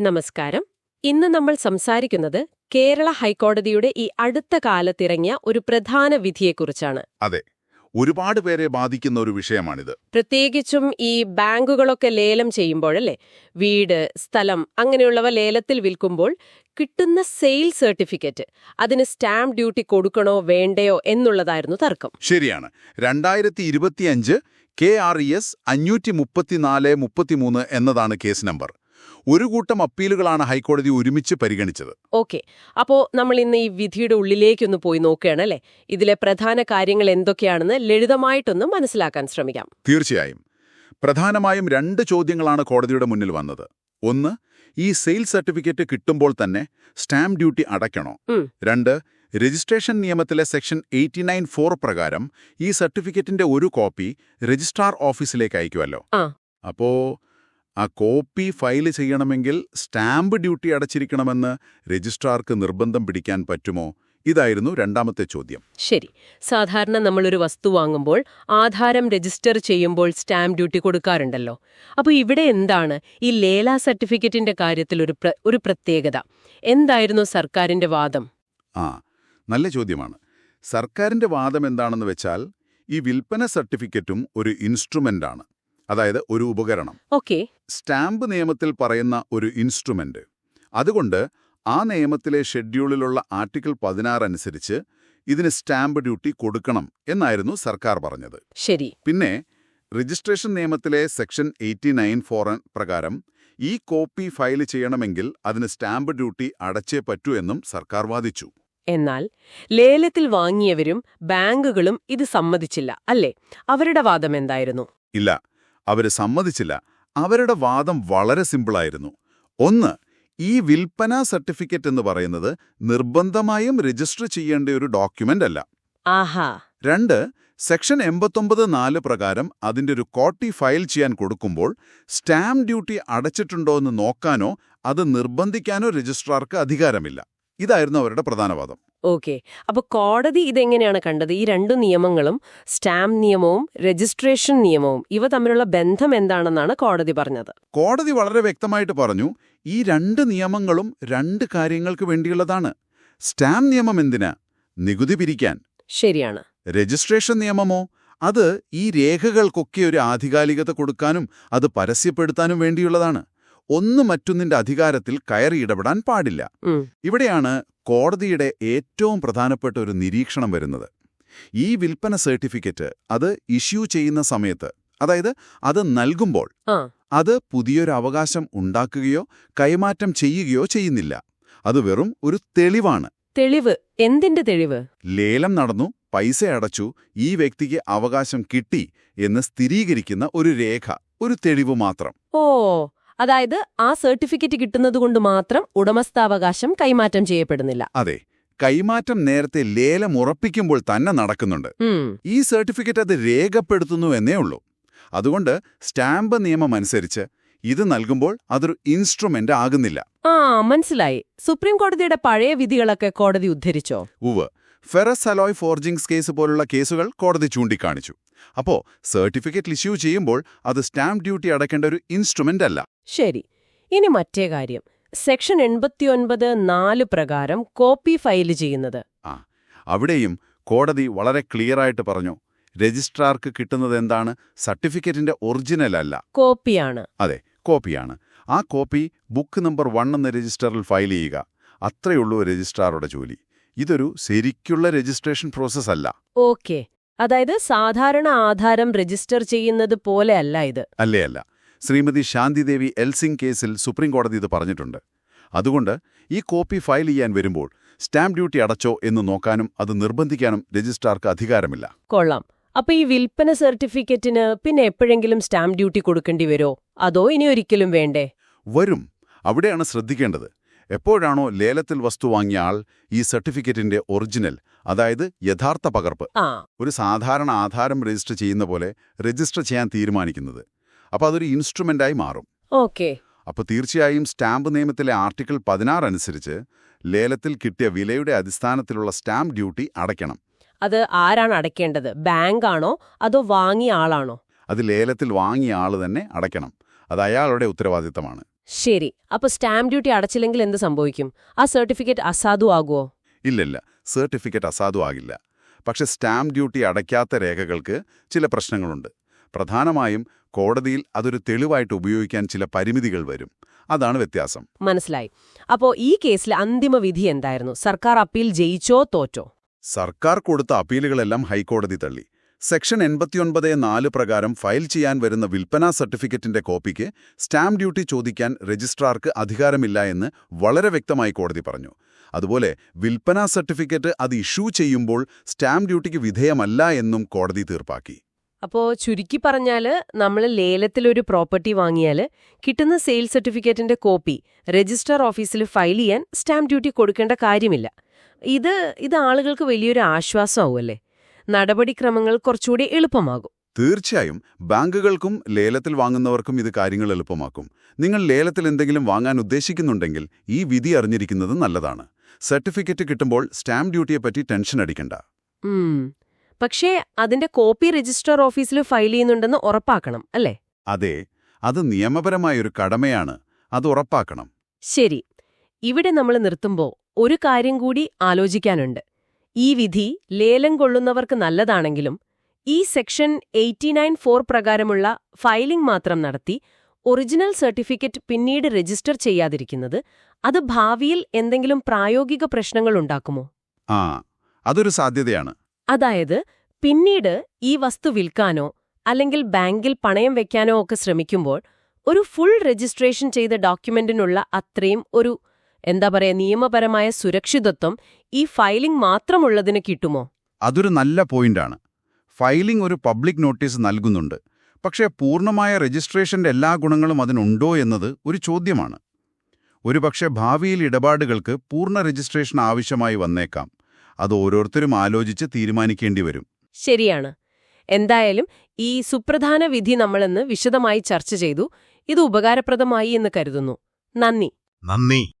നമസ്കാരം. ഇന്ന് നമ്മൾ സംസാരിക്കുന്നത് കേരള ഹൈക്കോടതിയുടെ ഈ അടുത്ത കാലത്തിറങ്ങിയ ഒരു പ്രധാന വിധിയെക്കുറിച്ചാണ്. അതെ. ഒരുപാട് പേരെ ബാധിക്കുന്ന ഒരു വിഷയമാണിത്. പ്രത്യേകിച്ചും ഈ ബാങ്കുകളൊക്കെ ലേലം ചെയ്യുമ്പോഴല്ലേ? വീട് സ്ഥലം അങ്ങനെയുള്ളവ ലേലത്തിൽ വിൽക്കുമ്പോൾ കിട്ടുന്ന സെയിൽ സർട്ടിഫിക്കറ്റ് അതിന് സ്റ്റാമ്പ് ഡ്യൂട്ടി കൊടുക്കണോ വേണ്ടയോ എന്നുള്ളതായിരുന്നു തർക്കം. ശരിയാണ്. രണ്ടായിരത്തി ഇരുപത്തിയഞ്ച് കെ ആർ ഇ എസ് അഞ്ഞൂറ്റി മുപ്പത്തിനാല് മുപ്പത്തിമൂന്ന് എന്നതാണ് കേസ് നമ്പർ. ഒരു കൂട്ടം അപ്പീലുകളാണ് ഹൈക്കോടതി ഒരുമിച്ച് പരിഗണിച്ചത്. ഓക്കെ. അപ്പോ നമ്മൾ ഇന്ന് ഈ വിധിയുടെ ഉള്ളിലേക്കൊന്ന് പോയി നോക്കുകയാണ് അല്ലേ? ഇതിലെ പ്രധാന കാര്യങ്ങൾ എന്തൊക്കെയാണെന്ന് ലളിതമായിട്ടൊന്ന് മനസ്സിലാക്കാൻ ശ്രമിക്കാം. തീർച്ചയായും. പ്രധാനമായും രണ്ട് ചോദ്യങ്ങളാണ് കോടതിയുടെ മുന്നിൽ വന്നത്. ഒന്ന് ഈ സെയിൽ സർട്ടിഫിക്കറ്റ് കിട്ടുമ്പോൾ തന്നെ സ്റ്റാമ്പ് ഡ്യൂട്ടി അടയ്ക്കണോ? രണ്ട് രജിസ്ട്രേഷൻ നിയമത്തിലെ സെക്ഷൻ എയ്റ്റി നയൻ ഫോർ പ്രകാരം ഈ സർട്ടിഫിക്കറ്റിന്റെ ഒരു കോപ്പി രജിസ്ട്രാർ ഓഫീസിലേക്ക് അയക്കുമല്ലോ അപ്പോ ആ കോപ്പി ഫയൽ ചെയ്യണമെങ്കിൽ സ്റ്റാമ്പ് ഡ്യൂട്ടി അടച്ചിരിക്കണമെന്ന് രജിസ്ട്രാർക്ക് നിർബന്ധം പിടിക്കാൻ പറ്റുമോ? ഇതായിരുന്നു രണ്ടാമത്തെ ചോദ്യം. ശരി. സാധാരണ നമ്മളൊരു വസ്തു വാങ്ങുമ്പോൾ ആധാരം രജിസ്റ്റർ ചെയ്യുമ്പോൾ സ്റ്റാമ്പ് ഡ്യൂട്ടി കൊടുക്കാറുണ്ടല്ലോ. അപ്പോൾ ഇവിടെ എന്താണ്? ഈ ലേല സർട്ടിഫിക്കറ്റിന്റെ കാര്യത്തിൽ ഒരു ഒരു പ്രത്യേകത. എന്തായിരുന്നു സർക്കാരിന്റെ വാദം? ആ നല്ല ചോദ്യമാണ്. സർക്കാരിന്റെ വാദം എന്താണെന്ന് വെച്ചാൽ ഈ വിൽപ്പന സർട്ടിഫിക്കറ്റും ഒരു ഇൻസ്ട്രുമെന്റാണ്. അതായത് ഒരു ഉപകരണം. ഓക്കെ. സ്റ്റാമ്പ് നിയമത്തിൽ പറയുന്ന ഒരു ഇൻസ്ട്രുമെന്റ്. അതുകൊണ്ട് ആ നിയമത്തിലെ ഷെഡ്യൂളിലുള്ള ആർട്ടിക്കിൾ പതിനാറ് അനുസരിച്ച് ഇതിന് സ്റ്റാമ്പ് ഡ്യൂട്ടി കൊടുക്കണം എന്നായിരുന്നു സർക്കാർ പറഞ്ഞത്. ശരി. പിന്നെ രജിസ്ട്രേഷൻ നിയമത്തിലെ സെക്ഷൻ എയ്റ്റി നയൻ ഫോർ പ്രകാരം ഈ കോപ്പി ഫയൽ ചെയ്യണമെങ്കിൽ അതിന് സ്റ്റാമ്പ് ഡ്യൂട്ടി അടച്ചേ പറ്റൂ എന്നും സർക്കാർ വാദിച്ചു. എന്നാൽ ലേലത്തിൽ വാങ്ങിയവരും ബാങ്കുകളും ഇത് സമ്മതിച്ചില്ല അല്ലേ? അവരുടെ വാദം എന്തായിരുന്നു? ഇല്ല. അവർ സമ്മതിച്ചില്ല. അവരുടെ വാദം വളരെ സിമ്പിളായിരുന്നു. ഒന്ന് ഈ വിൽപ്പന സർട്ടിഫിക്കറ്റ് എന്ന് പറയുന്നത് നിർബന്ധമായും രജിസ്റ്റർ ചെയ്യേണ്ട ഒരു ഡോക്യുമെന്റ് അല്ല. രണ്ട് സെക്ഷൻ എൺപത്തൊമ്പത് നാല് പ്രകാരം അതിന്റെ ഒരു കോട്ടി ഫയൽ ചെയ്യാൻ കൊടുക്കുമ്പോൾ സ്റ്റാമ്പ് ഡ്യൂട്ടി അടച്ചിട്ടുണ്ടോ എന്ന് നോക്കാനോ അത് നിർബന്ധിക്കാനോ രജിസ്ട്രാർക്ക് അധികാരമില്ല. ഇതായിരുന്നു അവരുടെ പ്രധാന വാദം ഓക്കെ. അപ്പൊ കോടതി ഇതെങ്ങനെയാണ് കണ്ടത്? ഈ രണ്ട് നിയമങ്ങളും സ്റ്റാമ്പ് നിയമവും രജിസ്ട്രേഷൻ നിയമവും ഇവ തമ്മിലുള്ള ബന്ധം എന്താണെന്നാണ് കോടതി പറഞ്ഞത്? കോടതി വളരെ വ്യക്തമായിട്ട് പറഞ്ഞു ഈ രണ്ട് നിയമങ്ങളും രണ്ട് കാര്യങ്ങൾക്ക് വേണ്ടിയുള്ളതാണ്. സ്റ്റാമ്പ് നിയമം എന്തിനാ? നികുതി പിരിക്കാൻ. ശരിയാണ്. രജിസ്ട്രേഷൻ നിയമമോ? അത് ഈ രേഖകൾക്കൊക്കെ ഒരു ആധികാരികത കൊടുക്കാനും അത് പരസ്യപ്പെടുത്താനും വേണ്ടിയുള്ളതാണ്. ഒന്ന് മറ്റൊന്നിന്റെ അധികാരത്തിൽ കയറി ഇടപെടാൻ പാടില്ല. ഇവിടെയാണ് കോടതിയുടെ ഏറ്റവും പ്രധാനപ്പെട്ട ഒരു നിരീക്ഷണം വരുന്നത്. ഈ വിൽപ്പന സർട്ടിഫിക്കറ്റ് അത് ഇഷ്യൂ ചെയ്യുന്ന സമയത്ത് അതായത് അത് നൽകുമ്പോൾ അത് പുതിയൊരു അവകാശം ഉണ്ടാക്കുകയോ കൈമാറ്റം ചെയ്യുകയോ ചെയ്യുന്നില്ല. അത് വെറും ഒരു തെളിവാണ്. തെളിവ്. എന്തിന്റെ തെളിവ്? ലേലം നടന്നു പൈസ അടച്ചു ഈ വ്യക്തിക്ക് അവകാശം കിട്ടി എന്ന് സ്ഥിരീകരിക്കുന്ന ഒരു രേഖ ഒരു തെളിവ് മാത്രം. ഓ അതായത് ആ സർട്ടിഫിക്കറ്റ് കിട്ടുന്നതുകൊണ്ട് മാത്രം ഉടമസ്ഥാവകാശം കൈമാറ്റം ചെയ്യപ്പെടുന്നില്ല. അതെ കൈമാറ്റം നേരത്തെ ലേലം ഉറപ്പിക്കുമ്പോൾ തന്നെ നടക്കുന്നുണ്ട്. ഈ സർട്ടിഫിക്കറ്റ് അത് രേഖപ്പെടുത്തുന്നു എന്നേ ഉള്ളൂ. അതുകൊണ്ട് സ്റ്റാമ്പ് നിയമം അനുസരിച്ച് ഇത് നൽകുമ്പോൾ അതൊരു ഇൻസ്ട്രുമെന്റ് ആകുന്നില്ല. ആ മനസ്സിലായി. സുപ്രീം കോടതിയുടെ പഴയ വിധികളൊക്കെ കോടതി ഉദ്ധരിച്ചോ? ഉവ് ഫെറസ് അലോയ് ഫോർജിങ്സ് കേസ് പോലുള്ള കേസുകൾ കോടതി ചൂണ്ടിക്കാണിച്ചു. അപ്പോ സർട്ടിഫിക്കറ്റ് ഇഷ്യൂ ചെയ്യുമ്പോൾ അത് സ്റ്റാമ്പ് ഡ്യൂട്ടി അടയ്ക്കേണ്ട ഒരു ഇൻസ്ട്രുമെന്റ് അല്ല. ശരി. ഇനി മറ്റേ കാര്യം. സെക്ഷൻ എൺപത്തിയൊൻപത് നാല് പ്രകാരം കോപ്പി ഫയൽ ചെയ്യുന്നത്. ആ അവിടെയും കോടതി വളരെ ക്ലിയർ ആയിട്ട് പറഞ്ഞു. രജിസ്ട്രാർക്ക് കിട്ടുന്നത് എന്താണ്? സർട്ടിഫിക്കറ്റിന്റെ ഒറിജിനൽ അല്ല. കോപ്പിയാണ്. അതെ കോപ്പിയാണ്. ആ കോപ്പി ബുക്ക് നമ്പർ വൺ എന്ന രജിസ്റ്ററിൽ ഫയൽ ചെയ്യുക. അത്രയുള്ളൂ രജിസ്ട്രാറുടെ ജോലി. ഇതൊരു ശരിക്കുള്ള രജിസ്ട്രേഷൻ പ്രോസസ് അല്ല ഓക്കെ. അതായത് സാധാരണ ആധാരം രജിസ്റ്റർ ചെയ്യുന്നത് പോലെ അല്ല ഇത്. അല്ലേ അല്ല ശ്രീമതി ശാന്തിദേവി എൽസിംഗ് കേസിൽ സുപ്രീം കോടതി ഇത് പറഞ്ഞിട്ടുണ്ട്. അതുകൊണ്ട് ഈ കോപ്പി ഫയൽ ചെയ്യാൻ വരുമ്പോൾ സ്റ്റാമ്പ് ഡ്യൂട്ടി അടച്ചോ എന്ന് നോക്കാനും അത് നിർബന്ധിക്കാനും രജിസ്ട്രാർക്ക് അധികാരമില്ല. കൊള്ളാം. അപ്പൊ ഈ വിൽപ്പന സർട്ടിഫിക്കറ്റിന് പിന്നെ എപ്പോഴെങ്കിലും സ്റ്റാമ്പ് ഡ്യൂട്ടി കൊടുക്കേണ്ടി വരുമോ? അതോ ഇനി ഒരിക്കലും വേണ്ടേ? വരും. അവിടെയാണ് ശ്രദ്ധിക്കേണ്ടത്. എപ്പോഴാണോ ലേലത്തിൽ വസ്തു വാങ്ങിയ ആൾ ഈ സർട്ടിഫിക്കറ്റിന്റെ ഒറിജിനൽ അതായത് യഥാർത്ഥ പകർപ്പ് ഒരു സാധാരണ ആധാരം രജിസ്റ്റർ ചെയ്യുന്ന പോലെ രജിസ്റ്റർ ചെയ്യാൻ തീരുമാനിക്കുന്നത്. അപ്പോൾ അതൊരു ഇൻസ്ട്രുമെന്റായി മാറും. ഓക്കെ. അപ്പോൾ തീർച്ചയായും സ്റ്റാമ്പ് നിയമത്തിലെ ആർട്ടിക്കിൾ പതിനാറ് അനുസരിച്ച് ലേലത്തിൽ കിട്ടിയ വിലയുടെ അടിസ്ഥാനത്തിലുള്ള സ്റ്റാമ്പ് ഡ്യൂട്ടി അടയ്ക്കണം. അത് ആരാണ് അടയ്ക്കേണ്ടത്? ബാങ്ക് ആണോ അതോ വാങ്ങിയ ആളാണോ? അത് ലേലത്തിൽ വാങ്ങിയ ആൾ തന്നെ അടയ്ക്കണം. അത് അയാളുടെ ഉത്തരവാദിത്തമാണ്. ശരി. അപ്പൊ സ്റ്റാമ്പ് ഡ്യൂട്ടി അടച്ചില്ലെങ്കിൽ എന്ത് സംഭവിക്കും? ആ സർട്ടിഫിക്കറ്റ് അസാധു അസാധുവാകുമോ ഇല്ലില്ല. സർട്ടിഫിക്കറ്റ് അസാധു അസാധുവാകില്ല പക്ഷെ സ്റ്റാമ്പ് ഡ്യൂട്ടി അടയ്ക്കാത്ത രേഖകൾക്ക് ചില പ്രശ്നങ്ങളുണ്ട്. പ്രധാനമായും കോടതിയിൽ അതൊരു തെളിവായിട്ട് ഉപയോഗിക്കാൻ ചില പരിമിതികൾ വരും. അതാണ് വ്യത്യാസം. മനസ്സിലായി. അപ്പോ ഈ കേസിൽ അന്തിമ വിധി എന്തായിരുന്നു? സർക്കാർ അപ്പീൽ ജയിച്ചോ തോറ്റോ? സർക്കാർ കൊടുത്ത അപ്പീലുകളെല്ലാം ഹൈക്കോടതി തള്ളി. സെക്ഷൻ എൺപത്തിയൊൻപത് നാല് പ്രകാരം ഫയൽ ചെയ്യാൻ വരുന്ന വിൽപ്പനാ സർട്ടിഫിക്കറ്റിന്റെ കോപ്പിക്ക് സ്റ്റാമ്പ് ഡ്യൂട്ടി ചോദിക്കാൻ രജിസ്ട്രാർക്ക് അധികാരമില്ല എന്ന് വളരെ വ്യക്തമായി കോടതി പറഞ്ഞു. അതുപോലെ വിൽപ്പനാ സർട്ടിഫിക്കറ്റ് അത് ഇഷ്യൂ ചെയ്യുമ്പോൾ സ്റ്റാമ്പ് ഡ്യൂട്ടിക്ക് വിധേയമല്ല എന്നും കോടതി തീർപ്പാക്കി. അപ്പോ ചുരുക്കി പറഞ്ഞാൽ നമ്മൾ ലേലത്തിലൊരു പ്രോപ്പർട്ടി വാങ്ങിയാൽ കിട്ടുന്ന സെയിൽ സർട്ടിഫിക്കറ്റിന്റെ കോപ്പി രജിസ്റ്റർ ഓഫീസിൽ ഫയൽ ചെയ്യാൻ സ്റ്റാമ്പ് ഡ്യൂട്ടി കൊടുക്കേണ്ട കാര്യമില്ല. ഇത് ഇത് ആളുകൾക്ക് വലിയൊരു ആശ്വാസമാവുമല്ലേ? നടപടിക്രമങ്ങൾ കുറച്ചുകൂടി എളുപ്പമാകും. തീർച്ചയായും. ബാങ്കുകൾക്കും ലേലത്തിൽ വാങ്ങുന്നവർക്കും ഇത് കാര്യങ്ങൾ എളുപ്പമാക്കും. നിങ്ങൾ ലേലത്തിൽ എന്തെങ്കിലും വാങ്ങാൻ ഉദ്ദേശിക്കുന്നുണ്ടെങ്കിൽ ഈ വിധി അറിഞ്ഞിരിക്കുന്നത് നല്ലതാണ്. സർട്ടിഫിക്കറ്റ് കിട്ടുമ്പോൾ സ്റ്റാമ്പ് ഡ്യൂട്ടിയെപ്പറ്റി ടെൻഷൻ അടിക്കണ്ട. പക്ഷേ അതിന്റെ കോപ്പി രജിസ്റ്റർ ഓഫീസിൽ ഫയൽ ചെയ്യുന്നുണ്ടെന്ന് ഉറപ്പാക്കണം അല്ലേ? അതെ. അത് നിയമപരമായൊരു കടമയാണ്. അത് ഉറപ്പാക്കണം. ശരി. ഇവിടെ നമ്മൾ നിർത്തുമ്പോൾ ഒരു കാര്യം കൂടി ആലോചിക്കാനുണ്ട്. ഈ വിധി ലേലം കൊള്ളുന്നവർക്ക് നല്ലതാണെങ്കിലും ഈ സെക്ഷൻ എയ്റ്റി നയൻ ഫോർ പ്രകാരമുള്ള ഫയലിംഗ് മാത്രം നടത്തി ഒറിജിനൽ സർട്ടിഫിക്കറ്റ് പിന്നീട് രജിസ്റ്റർ ചെയ്യാതിരിക്കുന്നത് അത് ഭാവിയിൽ എന്തെങ്കിലും പ്രായോഗിക പ്രശ്നങ്ങൾ ഉണ്ടാക്കുമോ? ആ അതൊരു സാധ്യതയാണ്. അതായത് പിന്നീട് ഈ വസ്തു വിൽക്കാനോ അല്ലെങ്കിൽ ബാങ്കിൽ പണയം വെക്കാനോ ഒക്കെ ശ്രമിക്കുമ്പോൾ ഒരു ഫുൾ രജിസ്ട്രേഷൻ ചെയ്ത ഡോക്യുമെന്റിനുള്ള അത്രയും ഒരു എന്താ പറയാ നിയമപരമായ സുരക്ഷിതത്വം ഈ ഫയലിംഗ് മാത്രമുള്ളതിന് കിട്ടുമോ? അതൊരു നല്ല പോയിന്റാണ്. ഫയലിംഗ് ഒരു പബ്ലിക് നോട്ടീസ് നൽകുന്നുണ്ട്. പക്ഷേ പൂർണമായ രജിസ്ട്രേഷന്റെ എല്ലാ ഗുണങ്ങളും അതിനുണ്ടോ എന്നത് ഒരു ചോദ്യമാണ്. ഒരുപക്ഷെ ഭാവിയിൽ ഇടപാടുകൾക്ക് പൂർണ രജിസ്ട്രേഷൻ ആവശ്യമായി വന്നേക്കാം. അത് ഓരോരുത്തരും ആലോചിച്ച് തീരുമാനിക്കേണ്ടി വരും. ശരിയാണ്. എന്തായാലും ഈ സുപ്രധാന വിധി നമ്മളിന്ന് വിശദമായി ചർച്ച ചെയ്തു. ഇത് ഉപകാരപ്രദമായി എന്ന് കരുതുന്നു. നന്ദി. നന്ദി.